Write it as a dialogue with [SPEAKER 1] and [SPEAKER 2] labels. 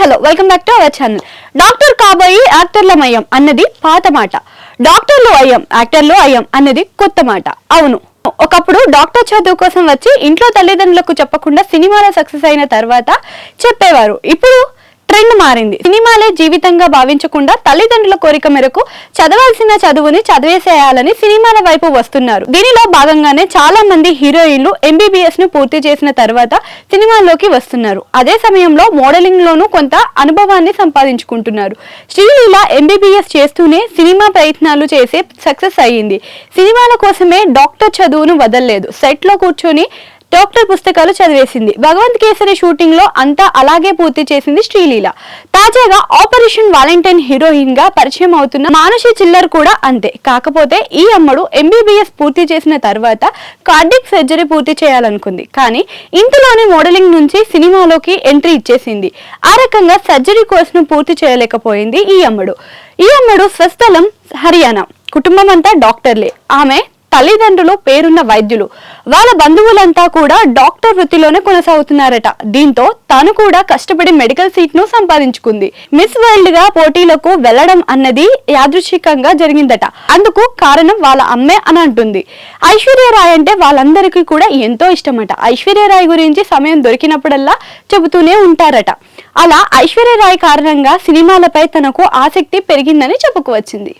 [SPEAKER 1] Hello welcome back to our channel doctor కాబోయి యాక్టర్ల మయం అన్నది పాత మాట. డాక్టర్లు అయ్యం యాక్టర్లు అయ్యం అన్నది కొత్త మాట. అవును ఒకప్పుడు డాక్టర్ చదువు కోసం వచ్చి ఇంట్లో తల్లిదండ్రులకు చెప్పకుండా సినిమాలో సక్సెస్ అయిన తర్వాత చెప్పేవారు. ఇప్పుడు ట్రెండ్ మారింది. సినిమాలే జీవితంగా భావించకుండా తల్లిదండ్రుల కోరిక మేరకు చదవాల్సిన చదువుని చదివేసేయాలని సినిమాల వైపు వస్తున్నారు. దీనిలో భాగంగానే చాలా మంది హీరోయిన్లు ఎంబీబీఎస్ను పూర్తి చేసిన తర్వాత సినిమాల్లోకి వస్తున్నారు. అదే సమయంలో మోడలింగ్ లోనూ కొంత అనుభవాన్ని సంపాదించుకుంటున్నారు. శ్రీలీల ఎంబీబీఎస్ చేస్తూనే సినిమా ప్రయత్నాలు చేసే సక్సెస్ అయ్యింది. సినిమాల కోసమే డాక్టర్ చదువును వదలలేదు. సెట్లో కూర్చొని డాక్టర్ పుస్తకాలు చదివేసింది. భగవంత్ కేసరి షూటింగ్లో అంతా అలాగే పూర్తి చేసింది శ్రీలీల. తాజాగా ఆపరేషన్ వాలంటైన్ హీరోయిన్గా పరిచయం అవుతున్న మానుషి చిల్లర్ కూడా అంతే. కాకపోతే ఈ అమ్మడు ఎంబీబీఎస్ పూర్తి చేసిన తర్వాత కార్డిక్ సర్జరీ పూర్తి చేయాలనుకుంది. కానీ ఇంతలోనే మోడలింగ్ నుంచి సినిమాలోకి ఎంట్రీ ఇచ్చేసింది. ఆ రకంగా సర్జరీ కోర్స్ను పూర్తి చేయలేకపోయింది ఈ అమ్మడు. ఈ అమ్మడు స్వస్థలం హర్యానా. కుటుంబం అంతా డాక్టర్లే. ఆమె తల్లిదండ్రులు పేరున్న వైద్యులు. వాళ్ళ బంధువులంతా కూడా డాక్టర్ వృత్తిలోనే కొనసాగుతున్నారట. దీంతో తను కూడా కష్టపడి మెడికల్ సీట్ను సంపాదించుకుంది. మిస్ వరల్డ్గా పోటీలకు వెళ్ళడం అన్నది యాదృచ్ఛికంగా జరిగిందట. అందుకు కారణం వాళ్ళ అమ్మే అని అంటుంది. ఐశ్వర్య రాయ్ అంటే వాళ్ళందరికీ కూడా ఎంతో ఇష్టమట. ఐశ్వర్య రాయ్ గురించి సమయం దొరికినప్పుడల్లా చెబుతూనే ఉంటారట. అలా ఐశ్వర్య రాయ్ కారణంగా సినిమాలపై తనకు ఆసక్తి పెరిగిందని చెప్పుకోవచ్చింది